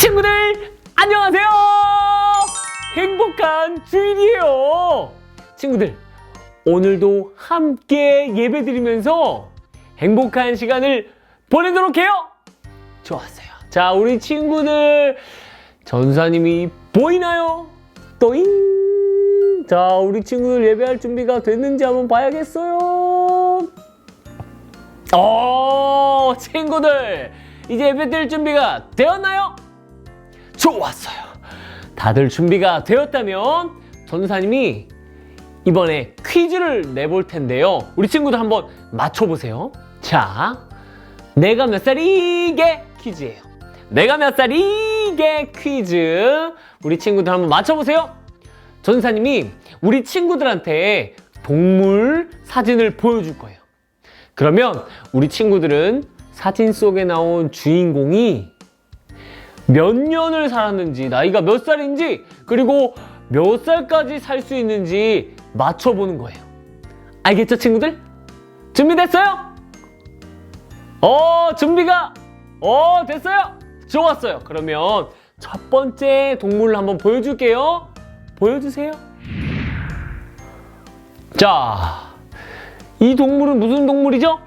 친구들 안녕하세요. 행복한 주일이에요. 친구들 오늘도 함께 예배 드리면서 행복한 시간을 보내도록 해요. 좋았어요. 자 우리 친구들 전사님이 보이나요? 또잉. 자 우리 친구들 예배할 준비가 됐는지 한번 봐야겠어요. 어 친구들 이제 예배 드릴 준비가 되었나요? 좋았어요. 다들 준비가 되었다면 전사님이 이번에 퀴즈를 내볼 텐데요. 우리 친구들 한번 맞춰보세요. 자, 내가 몇 살이게 퀴즈예요. 내가 몇 살이게 퀴즈. 우리 친구들 한번 맞춰보세요. 전사님이 우리 친구들한테 동물 사진을 보여줄 거예요. 그러면 우리 친구들은 사진 속에 나온 주인공이 몇 년을 살았는지, 나이가 몇 살인지, 그리고 몇 살까지 살 수 있는지 맞춰보는 거예요. 알겠죠, 친구들? 준비됐어요? 어, 준비가, 어, 됐어요? 좋았어요. 그러면 첫 번째 동물을 한번 보여줄게요. 보여주세요. 자, 이 동물은 무슨 동물이죠?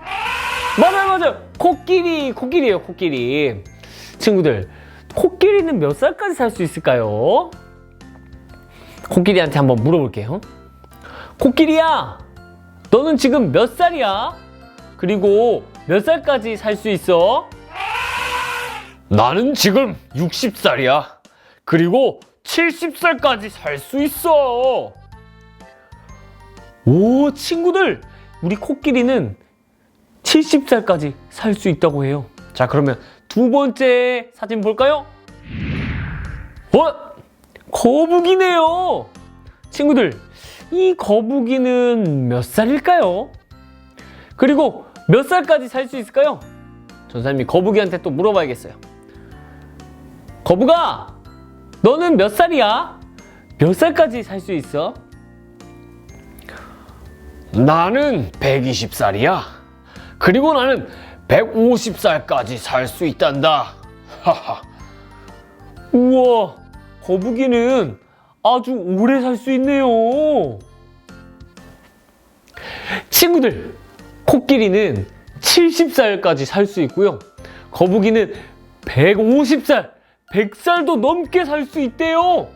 맞아요, 맞아요. 코끼리, 코끼리예요, 코끼리. 친구들, 코끼리는 몇 살까지 살 수 있을까요? 코끼리한테 한번 물어볼게요. 코끼리야, 너는 지금 몇 살이야? 그리고 몇 살까지 살 수 있어? 나는 지금 60살이야. 그리고 70살까지 살 수 있어. 오, 친구들! 우리 코끼리는 70살까지 살 수 있다고 해요. 자, 그러면 두 번째 사진 볼까요? 어? 거북이네요. 친구들, 이 거북이는 몇 살일까요? 그리고 몇 살까지 살 수 있을까요? 전사님이 거북이한테 또 물어봐야겠어요. 거북아, 너는 몇 살이야? 몇 살까지 살 수 있어? 나는 120살이야. 그리고 나는 150살까지 살 수 있단다. 하하. 우와, 거북이는 아주 오래 살 수 있네요. 친구들, 코끼리는 70살까지 살 수 있고요. 거북이는 150살, 100살도 넘게 살 수 있대요.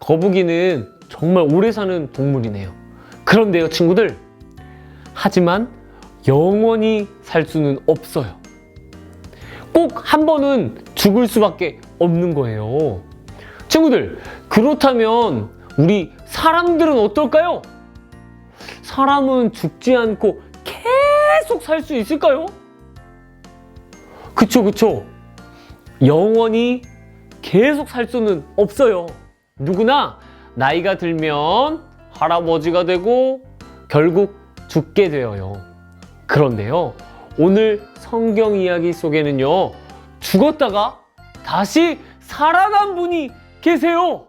거북이는 정말 오래 사는 동물이네요. 그런데요, 친구들. 하지만 영원히 살 수는 없어요. 꼭 한 번은 죽을 수밖에 없는 거예요. 친구들, 그렇다면 우리 사람들은 어떨까요? 사람은 죽지 않고 계속 살 수 있을까요? 그쵸, 그쵸. 영원히 계속 살 수는 없어요. 누구나 나이가 들면 할아버지가 되고 결국 죽게 되어요. 그런데요, 오늘 성경 이야기 속에는요, 죽었다가 다시 살아난 분이 계세요.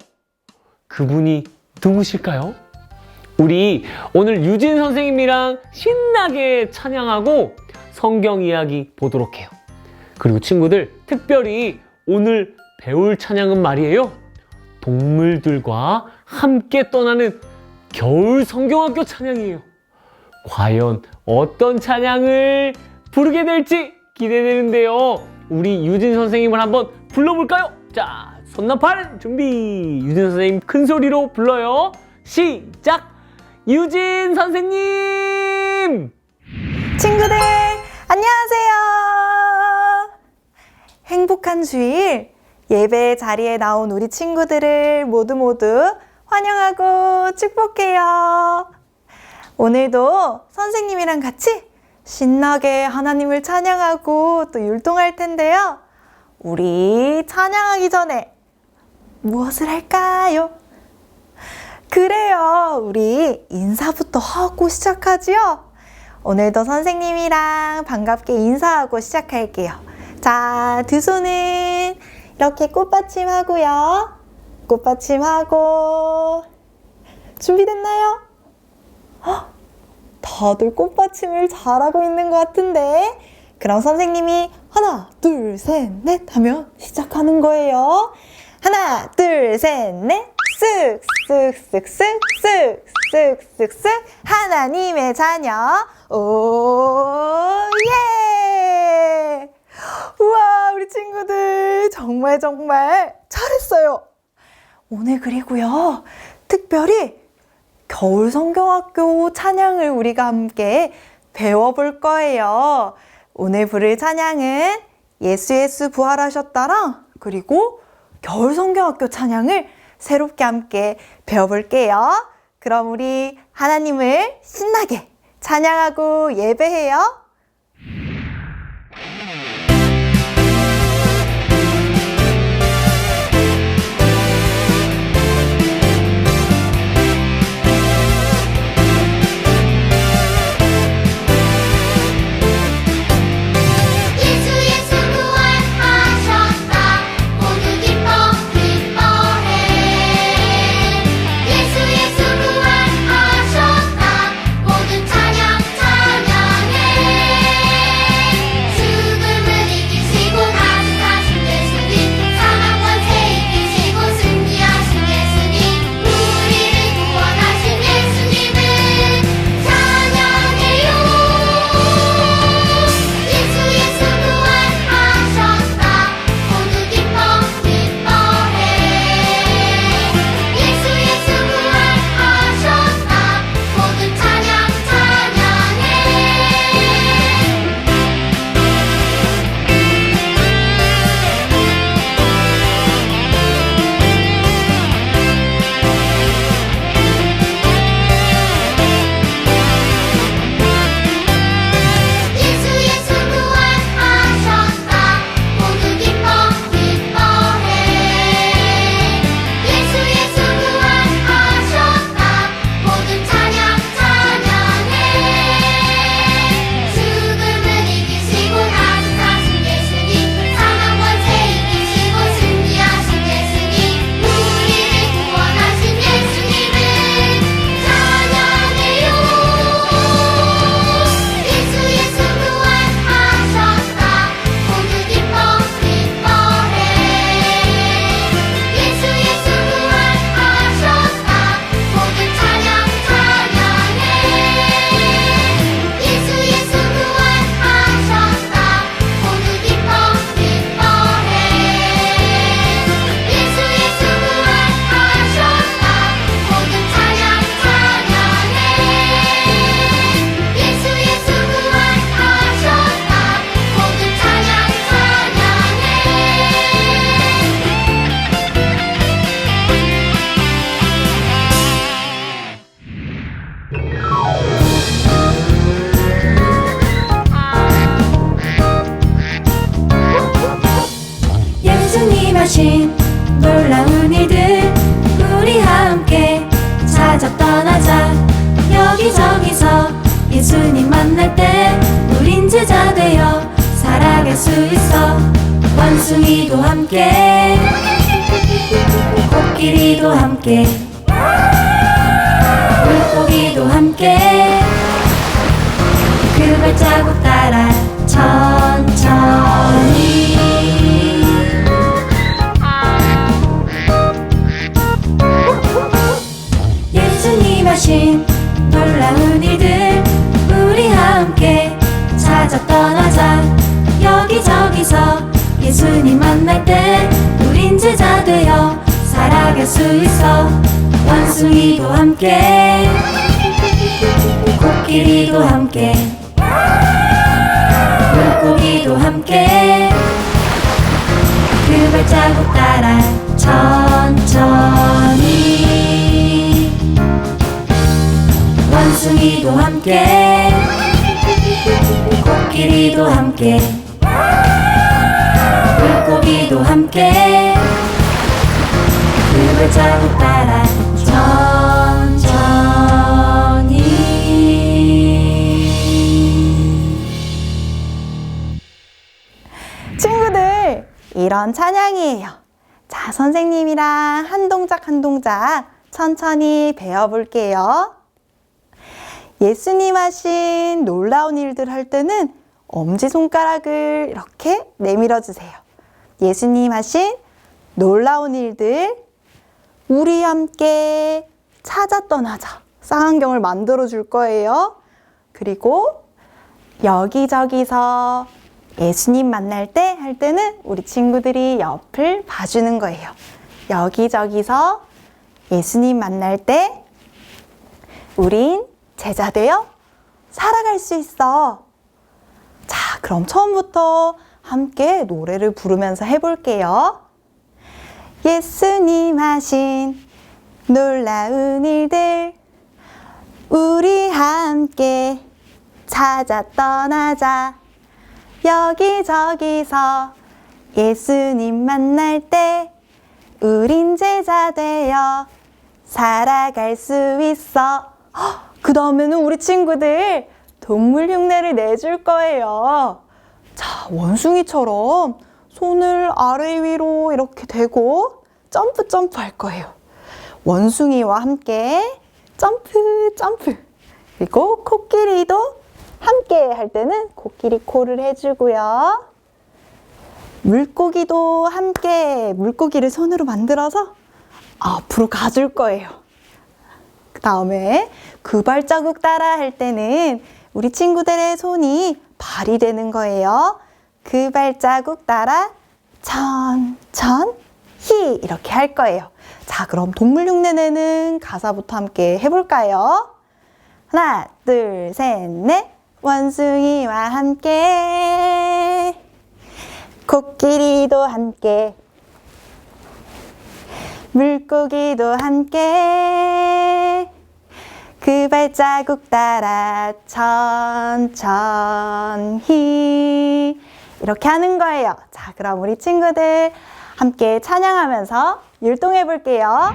그분이 누구실까요? 우리 오늘 유진 선생님이랑 신나게 찬양하고 성경 이야기 보도록 해요. 그리고 친구들, 특별히 오늘 배울 찬양은 말이에요. 동물들과 함께 떠나는 겨울 성경학교 찬양이에요. 과연 어떤 찬양을 부르게 될지 기대되는데요. 우리 유진 선생님을 한번 불러볼까요? 자, 손나팔 준비. 유진 선생님 큰 소리로 불러요. 시작! 유진 선생님! 친구들, 안녕하세요. 행복한 주일 예배 자리에 나온 우리 친구들을 모두 모두 환영하고 축복해요. 오늘도 선생님이랑 같이 신나게 하나님을 찬양하고 또 율동할 텐데요. 우리 찬양하기 전에 무엇을 할까요? 그래요. 우리 인사부터 하고 시작하지요? 오늘도 선생님이랑 반갑게 인사하고 시작할게요. 자, 두 손은 이렇게 꽃받침 하고요. 꽃받침 하고. 준비됐나요? 다들 꽃받침을 잘하고 있는 것 같은데? 그럼 선생님이 하나, 둘, 셋, 넷 하면 시작하는 거예요. 하나, 둘, 셋, 넷. 쓱, 쓱, 쓱, 쓱, 쓱, 쓱, 쓱, 쓱. 하나님의 자녀. 오, 예! 우와, 우리 친구들. 정말, 정말 잘했어요. 오늘 그리고요. 특별히 겨울 성경학교 찬양을 우리가 함께 배워볼 거예요. 오늘 부를 찬양은 예수 예수 부활하셨다랑 그리고 겨울 성경학교 찬양을 새롭게 함께 배워볼게요. 그럼 우리 하나님을 신나게 찬양하고 예배해요. 이런 찬양이에요. 자, 선생님이랑 한 동작 한 동작 천천히 배워볼게요. 예수님 하신 놀라운 일들 할 때는 엄지손가락을 이렇게 내밀어 주세요. 예수님 하신 놀라운 일들, 우리 함께 찾아 떠나자. 쌍안경을 만들어 줄 거예요. 그리고 여기저기서 예수님 만날 때 할 때는 우리 친구들이 옆을 봐주는 거예요. 여기저기서 예수님 만날 때 우린 제자 되어 살아갈 수 있어. 자, 그럼 처음부터 함께 노래를 부르면서 해볼게요. 예수님 하신 놀라운 일들 우리 함께 찾아 떠나자 여기저기서 예수님 만날 때 우린 제자 되어 살아갈 수 있어. 그 다음에는 우리 친구들 동물 흉내를 내줄 거예요. 자 원숭이처럼 손을 아래 위로 이렇게 대고 점프 점프 할 거예요. 원숭이와 함께 점프 점프. 그리고 코끼리도 함께 할 때는 코끼리 코를 해주고요 물고기도 함께 물고기를 손으로 만들어서 앞으로 가줄 거예요 그 다음에 그 발자국 따라 할 때는 우리 친구들의 손이 발이 되는 거예요 그 발자국 따라 천천히 이렇게 할 거예요. 자, 그럼 동물 흉내 내는 가사부터 함께 해볼까요? 하나, 둘, 셋, 넷. 원숭이와 함께, 코끼리도 함께, 물고기도 함께, 그 발자국 따라 천천히 이렇게 하는 거예요. 자, 그럼 우리 친구들 함께 찬양하면서 율동해 볼게요.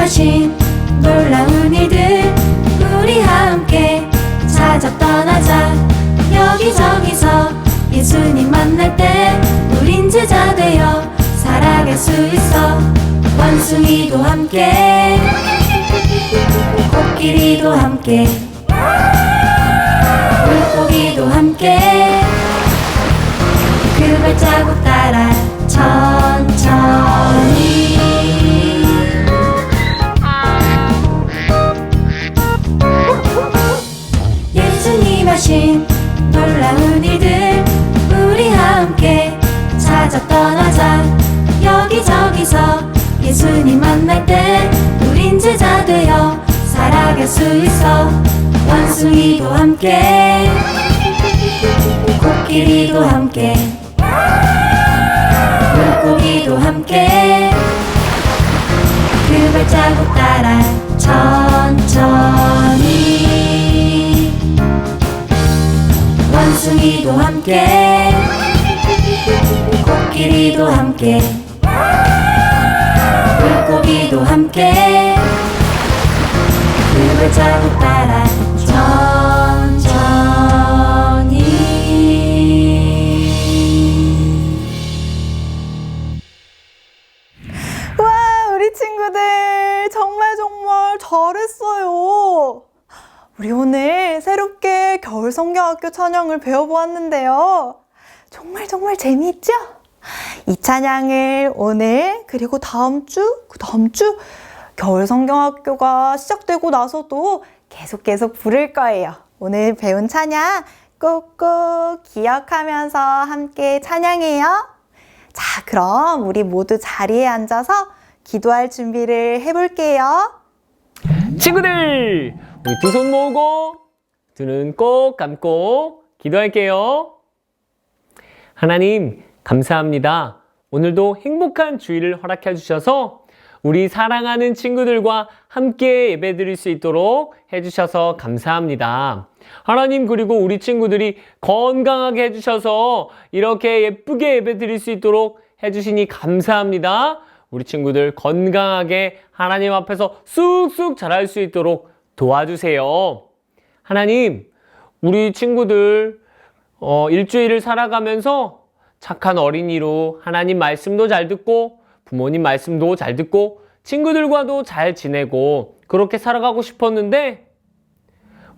하신 놀라운 일들 우리 함께 찾아 떠나자. 여기저기서 예수님 만날 때 우린 제자 되어 살아갈 수 있어. 원숭이도 함께 코끼리도 함께 물고기도 함께. 그 발자국 따라 천 하신 놀라운 일들 우리 함께 찾아 떠나자 여기저기서 예수님 만날 때 우린 제자 되어 살아갈 수 있어. 원숭이도 함께 코끼리도 함께 물고기도 함께. 그 발자국 따라 천천히 원숭이도 함께 코끼리도 함께 물고기도 함께. 그 발자국 따라 천천히. 와, 우리 친구들. 정말 정말 잘했어요. 우리 오늘 새롭게 겨울 성경학교 찬양을 배워보았는데요. 정말 정말 재미있죠? 이 찬양을 오늘 그리고 다음 주, 그 다음 주 겨울 성경학교가 시작되고 나서도 계속 계속 부를 거예요. 오늘 배운 찬양 꼭꼭 기억하면서 함께 찬양해요. 자, 그럼 우리 모두 자리에 앉아서 기도할 준비를 해볼게요. 친구들, 우리 두 손 모으고, 두 눈 꼭 감고, 기도할게요. 하나님, 감사합니다. 오늘도 행복한 주일을 허락해 주셔서 우리 사랑하는 친구들과 함께 예배 드릴 수 있도록 해주셔서 감사합니다. 하나님, 그리고 우리 친구들이 건강하게 해주셔서 이렇게 예쁘게 예배 드릴 수 있도록 해주시니 감사합니다. 우리 친구들 건강하게 하나님 앞에서 쑥쑥 자랄 수 있도록 도와주세요. 하나님, 우리 친구들 어, 일주일을 살아가면서 착한 어린이로 하나님 말씀도 잘 듣고 부모님 말씀도 잘 듣고 친구들과도 잘 지내고 그렇게 살아가고 싶었는데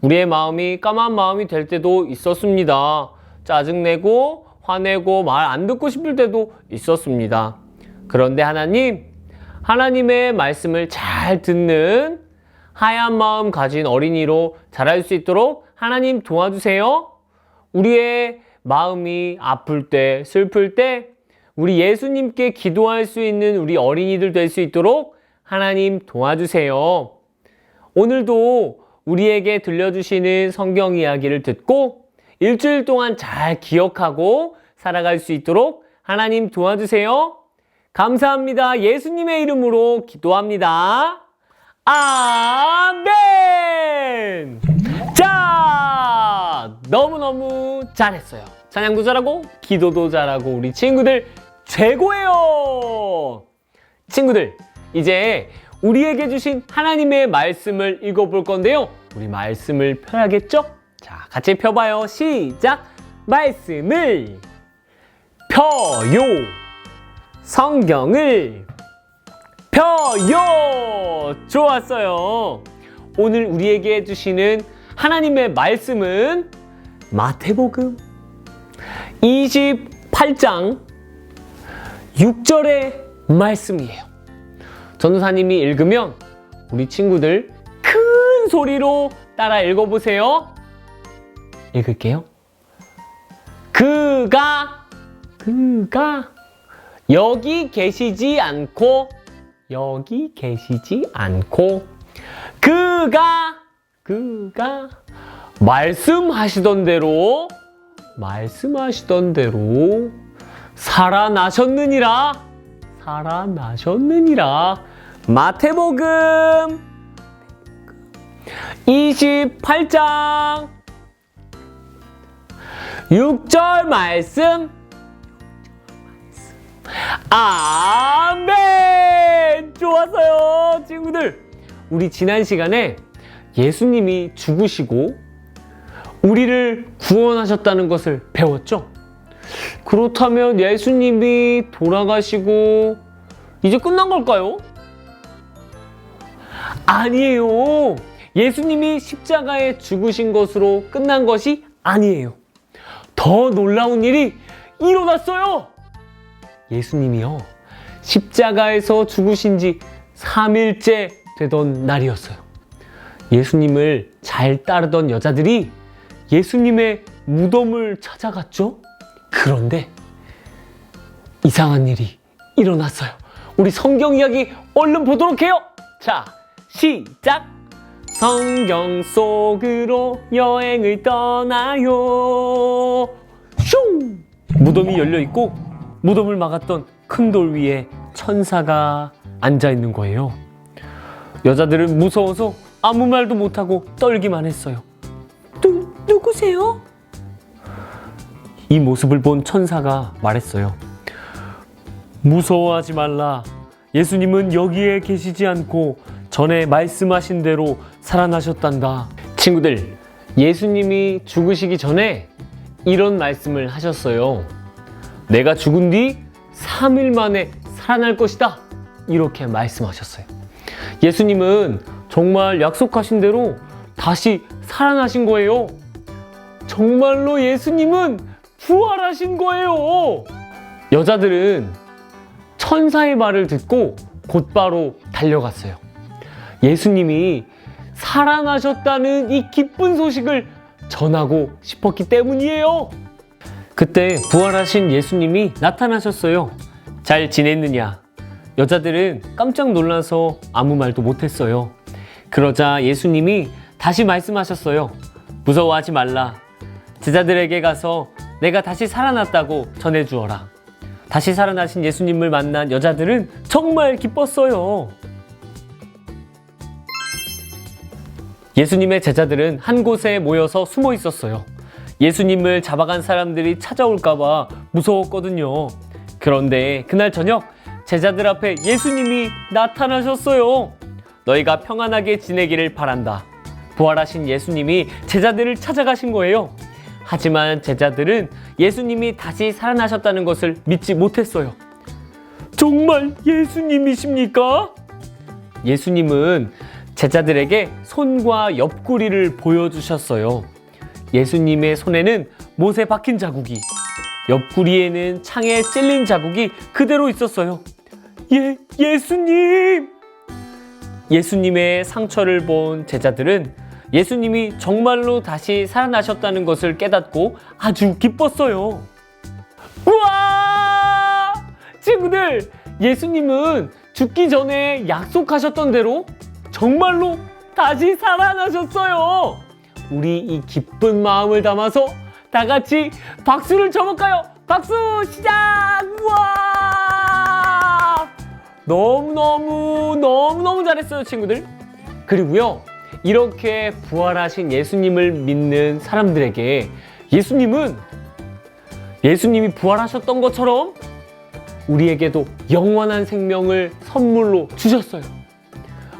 우리의 마음이 까만 마음이 될 때도 있었습니다. 짜증내고 화내고 말 안 듣고 싶을 때도 있었습니다. 그런데 하나님, 하나님의 말씀을 잘 듣는 하얀 마음 가진 어린이로 자랄 수 있도록 하나님 도와주세요. 우리의 마음이 아플 때, 슬플 때, 우리 예수님께 기도할 수 있는 우리 어린이들 될 수 있도록 하나님 도와주세요. 오늘도 우리에게 들려주시는 성경 이야기를 듣고 일주일 동안 잘 기억하고 살아갈 수 있도록 하나님 도와주세요. 감사합니다. 예수님의 이름으로 기도합니다. 아멘! 자, 너무너무 잘했어요. 찬양도 잘하고, 기도도 잘하고, 우리 친구들 최고예요! 친구들, 이제 우리에게 주신 하나님의 말씀을 읽어볼 건데요. 우리 말씀을 펴야겠죠? 자, 같이 펴봐요. 시작! 말씀을 펴요! 성경을 펴요! 좋았어요. 오늘 우리에게 주시는 하나님의 말씀은 마태복음 28장 6절의 말씀이에요. 전도사님이 읽으면 우리 친구들 큰 소리로 따라 읽어보세요. 읽을게요. 그가, 그가 여기 계시지 않고, 여기 계시지 않고, 그가, 그가 말씀하시던 대로, 말씀하시던 대로 살아나셨느니라, 살아나셨느니라. 마태복음 28장 6절 말씀 아멘! 좋았어요, 친구들. 우리 지난 시간에 예수님이 죽으시고 우리를 구원하셨다는 것을 배웠죠? 그렇다면 예수님이 돌아가시고 이제 끝난 걸까요? 아니에요. 예수님이 십자가에 죽으신 것으로 끝난 것이 아니에요. 더 놀라운 일이 일어났어요. 예수님이요. 십자가에서 죽으신 지 3일째 되던 날이었어요. 예수님을 잘 따르던 여자들이 예수님의 무덤을 찾아갔죠. 그런데 이상한 일이 일어났어요. 우리 성경 이야기 얼른 보도록 해요. 자, 시작! 성경 속으로 여행을 떠나요. 슝! 무덤이 열려 있고 무덤을 막았던 큰 돌 위에 천사가 앉아 있는 거예요. 여자들은 무서워서 아무 말도 못하고 떨기만 했어요. 누, 누구세요? 이 모습을 본 천사가 말했어요. 무서워하지 말라. 예수님은 여기에 계시지 않고 전에 말씀하신 대로 살아나셨단다. 친구들, 예수님이 죽으시기 전에 이런 말씀을 하셨어요. 내가 죽은 뒤 3일 만에 살아날 것이다. 이렇게 말씀하셨어요. 예수님은 정말 약속하신 대로 다시 살아나신 거예요. 정말로 예수님은 부활하신 거예요. 여자들은 천사의 말을 듣고 곧바로 달려갔어요. 예수님이 살아나셨다는 이 기쁜 소식을 전하고 싶었기 때문이에요. 그때 부활하신 예수님이 나타나셨어요. 잘 지냈느냐? 여자들은 깜짝 놀라서 아무 말도 못했어요. 그러자 예수님이 다시 말씀하셨어요. 무서워하지 말라. 제자들에게 가서 내가 다시 살아났다고 전해주어라. 다시 살아나신 예수님을 만난 여자들은 정말 기뻤어요. 예수님의 제자들은 한 곳에 모여서 숨어 있었어요. 예수님을 잡아간 사람들이 찾아올까봐 무서웠거든요. 그런데 그날 저녁 제자들 앞에 예수님이 나타나셨어요. 너희가 평안하게 지내기를 바란다. 부활하신 예수님이 제자들을 찾아가신 거예요. 하지만 제자들은 예수님이 다시 살아나셨다는 것을 믿지 못했어요. 정말 예수님이십니까? 예수님은 제자들에게 손과 옆구리를 보여주셨어요. 예수님의 손에는 못에 박힌 자국이, 옆구리에는 창에 찔린 자국이 그대로 있었어요. 예, 예수님! 예수님의 상처를 본 제자들은 예수님이 정말로 다시 살아나셨다는 것을 깨닫고 아주 기뻤어요. 우와! 친구들, 예수님은 죽기 전에 약속하셨던 대로 정말로 다시 살아나셨어요. 우리 이 기쁜 마음을 담아서 다 같이 박수를 쳐볼까요? 박수 시작! 우와! 너무너무 너무너무 잘했어요, 친구들. 그리고요, 이렇게 부활하신 예수님을 믿는 사람들에게 예수님은 예수님이 부활하셨던 것처럼 우리에게도 영원한 생명을 선물로 주셨어요.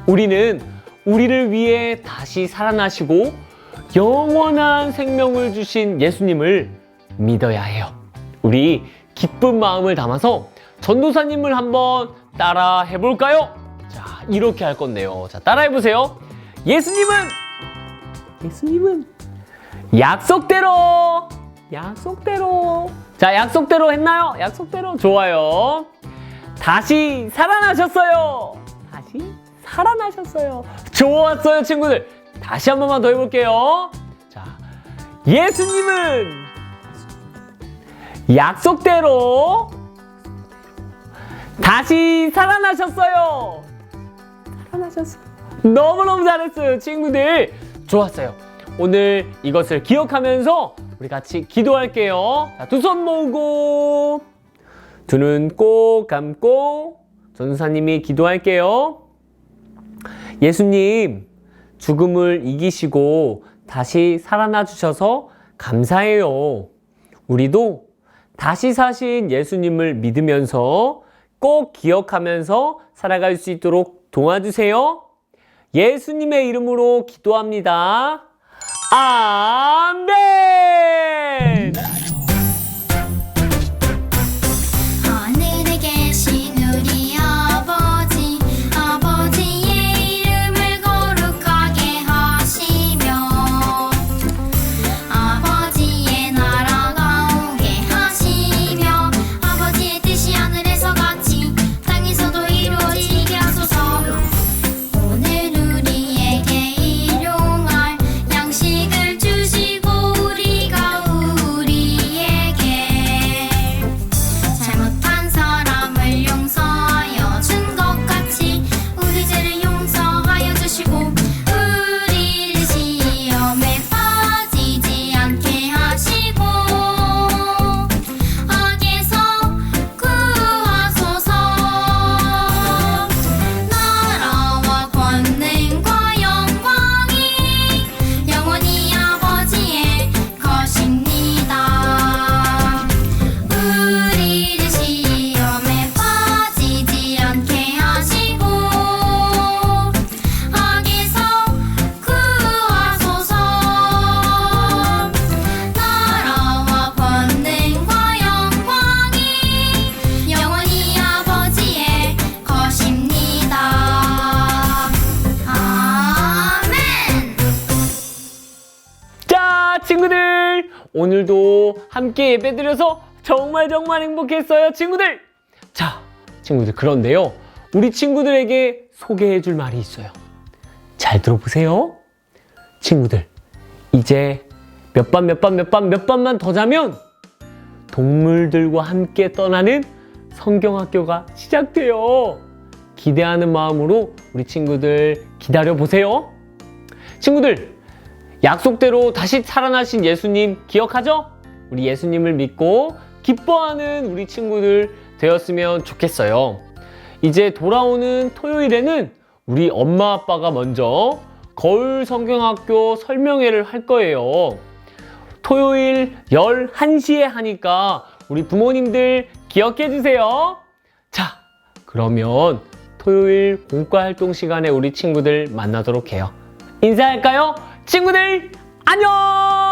우리는 우리를 위해 다시 살아나시고 영원한 생명을 주신 예수님을 믿어야 해요. 우리 기쁜 마음을 담아서 전도사님을 한번 따라 해볼까요? 자, 이렇게 할 건데요. 자, 따라 해보세요. 예수님은, 예수님은 약속대로, 약속대로. 자, 약속대로 했나요? 약속대로. 좋아요. 다시 살아나셨어요. 다시 살아나셨어요. 좋았어요, 친구들. 다시 한 번만 더 해볼게요. 자, 예수님은 약속대로 다시 살아나셨어요. 살아나셨어요. 너무너무 잘했어요, 친구들. 좋았어요. 오늘 이것을 기억하면서 우리 같이 기도할게요. 두 손 모으고, 두 눈 꼭 감고, 전사님이 기도할게요. 예수님, 죽음을 이기시고 다시 살아나 주셔서 감사해요. 우리도 다시 사신 예수님을 믿으면서 꼭 기억하면서 살아갈 수 있도록 도와주세요. 예수님의 이름으로 기도합니다. 아멘! 오늘도 함께 예배드려서 정말 정말 행복했어요, 친구들! 자, 친구들, 그런데요. 우리 친구들에게 소개해 줄 말이 있어요. 잘 들어보세요. 친구들, 이제 몇 반, 몇 반, 몇 반, 몇 반만 더 자면 동물들과 함께 떠나는 성경학교가 시작돼요. 기대하는 마음으로 우리 친구들 기다려 보세요. 친구들, 약속대로 다시 살아나신 예수님 기억하죠? 우리 예수님을 믿고 기뻐하는 우리 친구들 되었으면 좋겠어요. 이제 돌아오는 토요일에는 우리 엄마 아빠가 먼저 거울 성경학교 설명회를 할 거예요. 토요일 11시에 하니까 우리 부모님들 기억해 주세요. 자, 그러면 토요일 공과 활동 시간에 우리 친구들 만나도록 해요. 인사할까요? 친구들 안녕!